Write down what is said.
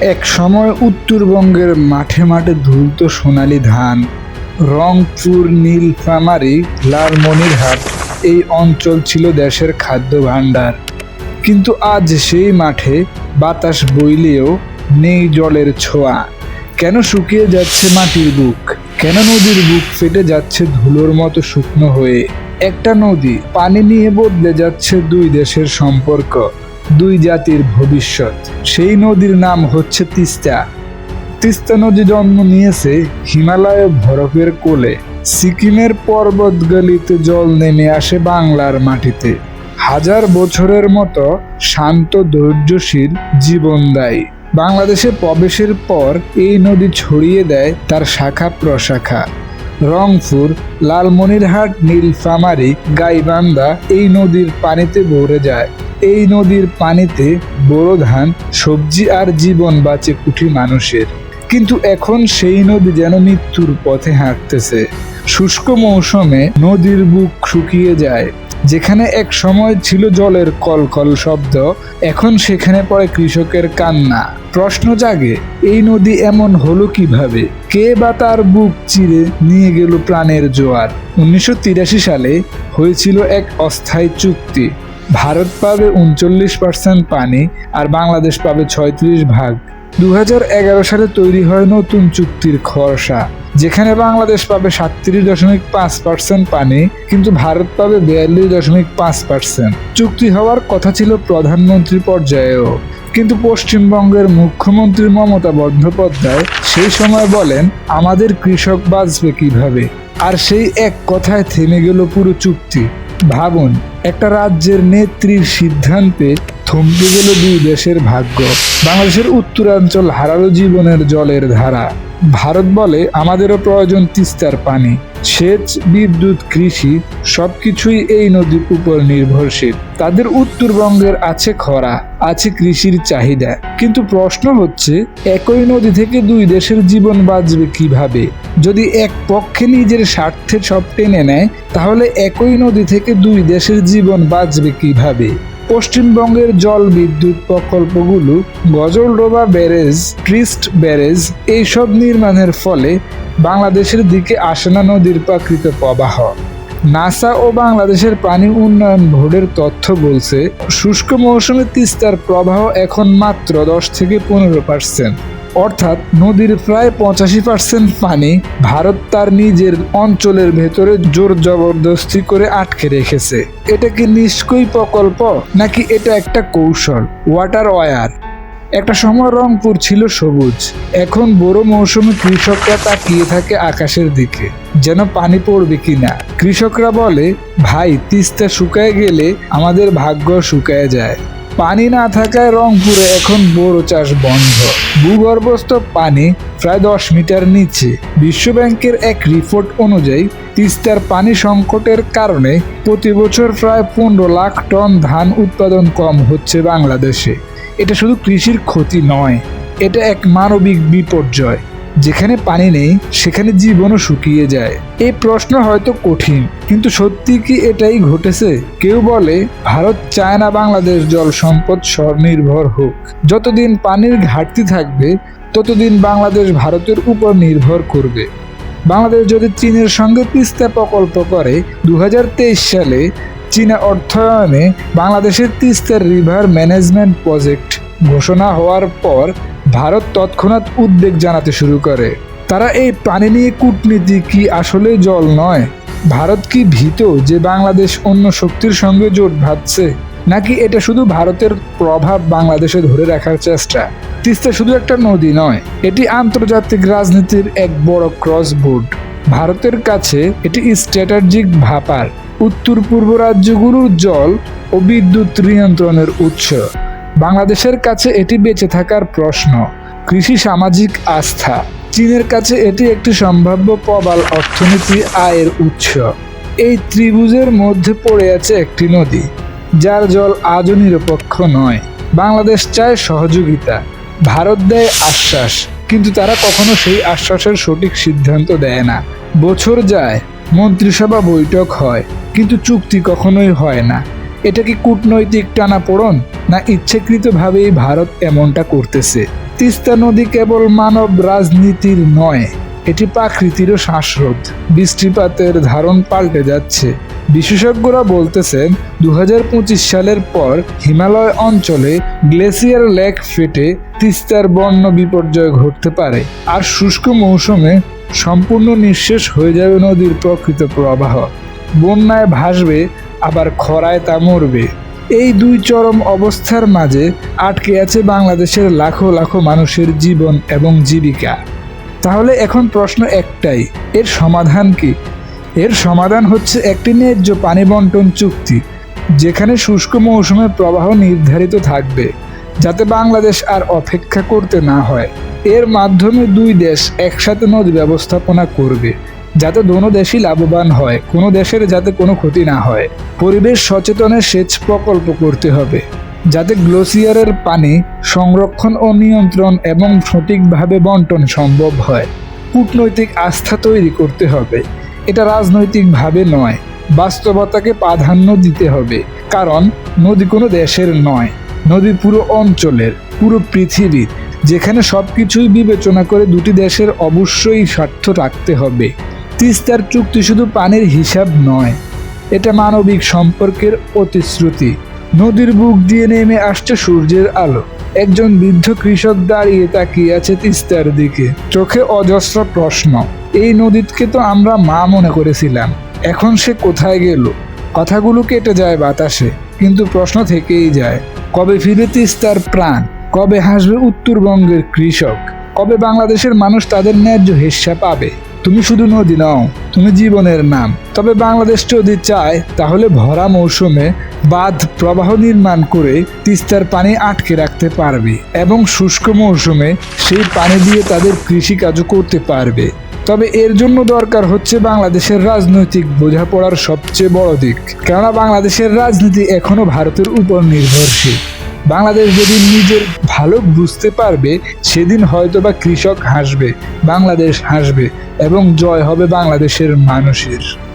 এক সময় উত্তরবঙ্গের মাঠে মাঠে ধুলত সোনালী ধান, রংপুর, নীলফামারী, লালমনিরহাট এই অঞ্চল ছিল দেশের খাদ্য ভাণ্ডার কিন্তু আজ সেই মাঠে বাতাস বইলেও নেই জলের ছোঁয়া। কেন শুকিয়ে যাচ্ছে মাটির বুক? কেন নদীর বুক ফেটে যাচ্ছে ধুলোর মতো শুকনো হয়ে? একটা নদী পানি নিয়ে বদলে যাচ্ছে দুই দেশের সম্পর্ক। দুই জাতির ভবিষ্যৎ। সেই নদীর নাম হচ্ছে তিস্তা। তিস্তা নদী জন্ম নিয়েছে হিমালয় বরফের কোলে। সিকিমের পর্বতগলিতে জল নেমে আসে বাংলার মাটিতে। হাজার বছরের মতো শান্ত ধৈর্যশীল জীবনদায়ী বাংলাদেশে প্রবেশের পর এই নদী ছড়িয়ে দেয় তার শাখা প্রশাখা। রংপুর, লালমনিরহাট, নীলফামারী, গাইবান্ধা এই নদীর পানিতে ভরে যায়। এই নদীর পানিতে বোরো ধান, সবজি আর জীবন বাঁচে কুঠি মানুষের। কিন্তু এখন সেই নদী যেন মৃত্যুর পথে হাঁটতেছে। শুষ্ক মৌসুমে নদীর বুক শুকিয়ে যায়। যেখানে এক সময় ছিল জলের কলকল শব্দ, এখন সেখানে পড়ে কৃষকের কান্না। প্রশ্ন জাগে, এই নদী এমন হলো কীভাবে? কে বা তার বুক চিরে নিয়ে গেল প্রাণের জোয়ার? উনিশশো তিরাশি সালে হয়েছিল এক অস্থায়ী চুক্তি। ভারত পাবে উনচল্লিশ পার্সেন্ট পানি আর বাংলাদেশ পাবে ছয়ত্রিশ ভাগ। দু হাজার এগারো সালে তৈরি হয় নতুন চুক্তির খরসা যেখানে বাংলাদেশ পাবে সাতত্রিশ দশমিক পাঁচ পার্সেন্ট পানি, কিন্তু ভারত পাবে বিয়াল্লিশ দশমিক পাঁচ পার্সেন্ট। চুক্তি হওয়ার কথা ছিল প্রধানমন্ত্রী পর্যায়েও, কিন্তু পশ্চিমবঙ্গের মুখ্যমন্ত্রী মমতা বন্দ্যোপাধ্যায় সেই সময় বলেন, আমাদের কৃষক বাঁচবে কীভাবে? আর সেই এক কথায় থেমে গেল পুরো চুক্তি। ভাবুন একটা রাজ্যের নেত্রীর সিদ্ধান্তে থমকে গেল দুই দেশের ভাগ্য। বাংলাদেশের উত্তরাঞ্চল হারালো জীবনের জলের ধারা। ভারত বলে, আমাদেরও প্রয়োজন তিস্তার পানি। সেচ, বিদ্যুৎ, কৃষি, সবকিছুই এই নদীর উপর নির্ভরশীল। তাদের উত্তরবঙ্গের আছে খরা, আছে কৃষির চাহিদা। কিন্তু প্রশ্ন হচ্ছে, একই নদী থেকে দুই দেশের জীবন বাঁচবে কীভাবে? যদি এক পক্ষে নিজের স্বার্থে সব টেনে নেয়, তাহলে একই নদী থেকে দুই দেশের জীবন বাঁচবে কীভাবে? পশ্চিমবঙ্গের জল বিদ্যুৎ প্রকল্পগুলো গজলডোবা ব্যারেজ, ট্রিস্ট ব্যারেজ এইসব নির্মাণের ফলে বাংলাদেশের দিকে আসে না নদীর প্রাকৃত প্রবাহ। নাসা ও বাংলাদেশের পানি উন্নয়ন বোর্ডের তথ্য বলছে, শুষ্ক মৌসুমে তিস্তার প্রবাহ এখন মাত্র দশ থেকে পনেরো পার্সেন্ট অর্থাৎ নদীর প্রায় পঁচাশি পার্সেন্ট পানি ভারত তার নিজের অঞ্চলের ভেতরে জোর জবরদস্তি করে আটকে রেখেছে। এটা কি নিষ্কই প্রকল্প, নাকি এটা একটা কৌশল? ওয়াটার ওয়ার একটা সময় রংপুর ছিল সবুজ, এখন বড় মৌসুমে কৃষকরা তাকিয়ে থাকে আকাশের দিকে, যেন পানি পড়বে কিনা। কৃষকরা বলে, ভাই, তিস্তা শুকায় গেলে আমাদের ভাগ্য শুকায় যায়। পানি না থাকায় রংপুরে এখন বোরো চাষ বন্ধ। ভূগর্ভস্থ পানি প্রায় দশ মিটার নিচে। বিশ্বব্যাংকের এক রিপোর্ট অনুযায়ী তিস্তার পানি সংকটের কারণে প্রতি বছর প্রায় পনেরো লাখ টন ধান উৎপাদন কম হচ্ছে বাংলাদেশে। এটা শুধু কৃষির ক্ষতি নয়, এটা এক মানবিক বিপর্যয়। যেখানে পানি নেই, সেখানে জীবনও শুকিয়ে যায়। এই প্রশ্ন হয়তো কঠিন, কিন্তু সত্যি কি এটাই ঘটেছে? কেউ বলে, ভারত চায় না বাংলাদেশ জল সম্পদ স্বনির্ভর হোক। যতদিন পানির ঘাটতি থাকবে, ততদিন বাংলাদেশ ভারতের উপর নির্ভর করবে। বাংলাদেশ যদি চীনের সঙ্গে তিস্তা প্রকল্প করে দু হাজার তেইশ সালে চীনা অর্থায়নে বাংলাদেশের তিস্তার রিভার ম্যানেজমেন্ট প্রজেক্ট ঘোষণা হওয়ার পর ভারত তৎক্ষণাৎ উদ্বেগ জানাতে শুরু করে। তারা এই পানি নিয়ে কূটনীতি কি আসলে জল নয়? ভারত কি ভীত যে বাংলাদেশ অন্য শক্তির সঙ্গে জোট বাঁধছে নাকি এটা শুধু ভারতের প্রভাব বাংলাদেশে ধরে রাখার চেষ্টা? তিস্তা শুধু একটা নদী নয়, এটি আন্তর্জাতিক রাজনীতির এক বড় ক্রস বোর্ড ভারতের কাছে এটি স্ট্র্যাটেজিক ভাপার উত্তর পূর্ব রাজ্যগুলোর জল ও বিদ্যুৎ নিয়ন্ত্রণের উৎস। বাংলাদেশের কাছে এটি বেঁচে থাকার প্রশ্ন। কৃষি সামাজিক আস্থা। চীনের কাছে এটি একটি সম্ভাব্য প্রবাল অর্থনীতি আয়ের উৎস। এই ত্রিভুজের মধ্যে পড়ে আছে একটি নদী, যার জল আজও নিরপেক্ষ নয়। বাংলাদেশ চায় সহযোগিতা। ভারত দেয় আশ্বাস, কিন্তু তারা কখনো সেই আশ্বাসের সঠিক সিদ্ধান্ত দেয় না। বছর যায়, মন্ত্রিসভা বৈঠক হয়, কিন্তু চুক্তি কখনোই হয় না। এটা কি কূটনৈতিক টানাপোড়ন, না ইচ্ছাকৃতভাবেই ভারত এমনটা করতেছে? তিস্তা নদী কেবল মানব রাজনীতির নয়, এটি প্রাকৃতিরও শ্বাসরোধ। বৃষ্টিপাতের ধারণ পাল্টে যাচ্ছে। বিশেষজ্ঞরা বলতেছেন দু হাজার পঁচিশ সালের পর হিমালয় অঞ্চলে গ্লেসিয়ার লেক ফেটে তিস্তার বন্য বিপর্যয় ঘটতে পারে। আর শুষ্ক মৌসুমে সম্পূর্ণ নিঃশেষ হয়ে যাবে নদীর প্রকৃত প্রবাহ। বন্যায় ভাসবে আবার খরায় তা মরবে। এই দুই চরম অবস্থার মাঝে আটকে আছে বাংলাদেশের লাখো লাখো মানুষের জীবন এবং জীবিকা। তাহলে এখন প্রশ্ন একটাই, এর সমাধান কি? এর সমাধান হচ্ছে একটি ন্যায্য পানি বন্টন চুক্তি, যেখানে শুষ্ক মৌসুমে প্রবাহ নির্ধারিত থাকবে, যাতে বাংলাদেশ আর অপেক্ষা করতে না হয়। এর মাধ্যমে দুই দেশ একসাথে নদী ব্যবস্থাপনা করবে। যাতে দোনো দেশই লাভবান হয়, কোনো দেশের যাতে কোনো ক্ষতি না হয়। পরিবেশ সচেতনের সেচ প্রকল্প করতে হবে, যাতে গ্লোসিয়ারের পানি সংরক্ষণ ও নিয়ন্ত্রণ এবং সঠিকভাবে বন্টন সম্ভব হয়। কূটনৈতিক আস্থা তৈরি করতে হবে, এটা রাজনৈতিকভাবে নয়, বাস্তবতাকে প্রাধান্য দিতে হবে, কারণ নদী কোনো দেশের নয়, নদী পুরো অঞ্চলের, পুরো পৃথিবীর, যেখানে সব কিছুই বিবেচনা করে দুটি দেশের অবশ্যই স্বার্থ রাখতে হবে। তিস্তার চুক্তি শুধু পানির হিসাব নয়, এটা মানবিক সম্পর্কের প্রতিশ্রুতি নদীর বুক দিয়ে নেমে আসছে সূর্যের আলো। একজন বৃদ্ধ কৃষক দাঁড়িয়ে তাকিয়ে আছে তিস্তার দিকে। চোখে অজস্র প্রশ্ন, এই নদীকে তো আমরা মা মনে করেছিলাম, এখন সে কোথায় গেল? কথাগুলো কেটে যায় বাতাসে, কিন্তু প্রশ্ন থেকেই যায়, কবে ফিরে তিস্তার প্রাণ? কবে হাসবে উত্তরবঙ্গের কৃষক? কবে বাংলাদেশের মানুষ তাদের ন্যায্য হিস্সা পাবে? তুমি শুধু নদী নও, তুমি জীবনের নাম। তবে বাংলাদেশ যদি চায়, তাহলে ভরা মৌসুমে বাঁধ প্রবাহ নির্মাণ করে তিস্তার পানি আটকে রাখতে পারবে এবং শুষ্ক মৌসুমে সেই পানি দিয়ে তাদের কৃষিকাজও করতে পারবে। তবে এর জন্য দরকার হচ্ছে বাংলাদেশের রাজনৈতিক বোঝাপড়ার সবচেয়ে বড় দিক। কেননা বাংলাদেশের রাজনীতি এখনও ভারতের উপর নির্ভরশীল। বাংলাদেশ যেদিন নিজের ভালো বুঝতে পারবে, সেদিন হয়তোবা কৃষক হাসবে, বাংলাদেশ হাসবে এবং জয় হবে বাংলাদেশের মানুষের।